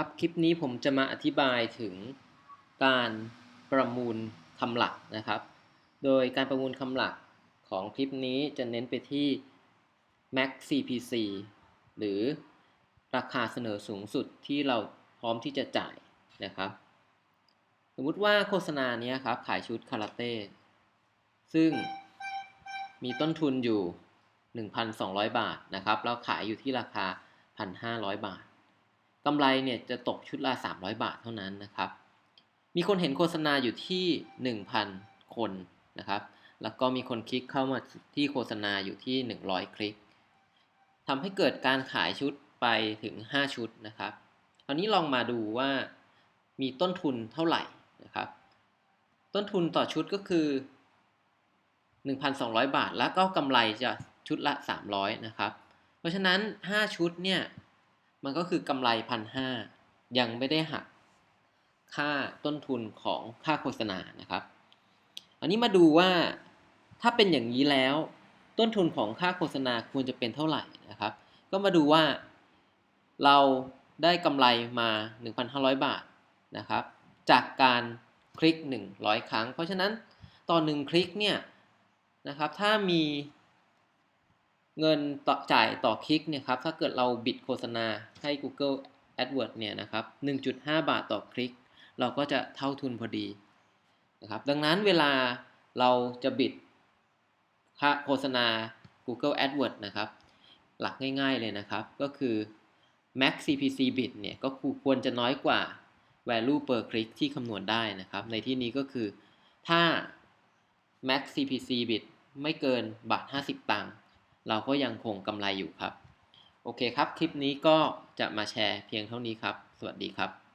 ครับคลิปนี้ผมจะมาอธิบายถึงการประมูลคำหลักนะครับ โดยการประมูลคำหลักของคลิปนี้จะเน้นไปที่ Max CPC หรือราคาเสนอสูงสุดที่เราพร้อมที่จะจ่ายนะครับ สมมุติว่าโฆษณาเนี้ยครับขายชุดคาราเต้ ซึ่งมีต้นทุนอยู่ 1,200 บาทนะครับแล้วขายอยู่ที่ราคา 1,500 บาท กำไรเนี่ยจะตกชุดละ 300 บาทเท่านั้นนะครับ มีคนเห็นโฆษณาอยู่ที่ 1,000 คนนะครับ แล้วก็มีคนคลิกเข้ามาที่โฆษณาอยู่ที่ 100 คลิกทำให้เกิดการขายชุดไปถึง 5 ชุดนะครับคราวนี้ลองมาดูว่ามีต้นทุนเท่าไหร่นะครับ ต้นทุนต่อชุดก็คือ 1,200 บาท แล้วก็กำไรจะชุดละ 300 นะครับ เพราะฉะนั้น 5 ชุดเนี่ย มันก็คือกำไรพันห้ายังไม่ได้หักค่าต้นทุนของค่าโฆษณานะครับ อันนี้มาดูว่าถ้าเป็นอย่างนี้แล้วต้นทุนของค่าโฆษณาควรจะเป็นเท่าไหร่นะครับ ก็มาดูว่าเราได้กำไรมา 1,500 บาทนะครับ จากการคลิก 100 ครั้ง เพราะฉะนั้นต่อ1คลิกเนี่ยนะครับ ถ้ามี เงินต่อจ่ายต่อคลิกเนี่ยครับถ้าเกิดเราบิดโฆษณาให้ Google AdWords เนี่ยนะครับ 1.5 บาทต่อคลิก เราก็จะเท่าทุนพอดีนะครับดังนั้นเวลาเราจะบิดค่าโฆษณา Google AdWords นะครับ หลักง่ายๆเลยนะครับ ก็คือ max CPC bid เนี่ยก็ควรจะน้อยกว่า value per click ที่คำนวณได้นะครับ ในที่นี้ก็คือถ้า max CPC bid ไม่เกินบาท 50 ตังค์ เราก็ยังคงกำไรอยู่ครับ โอเคครับ คลิปนี้ก็จะมาแชร์เพียงเท่านี้ครับ สวัสดีครับ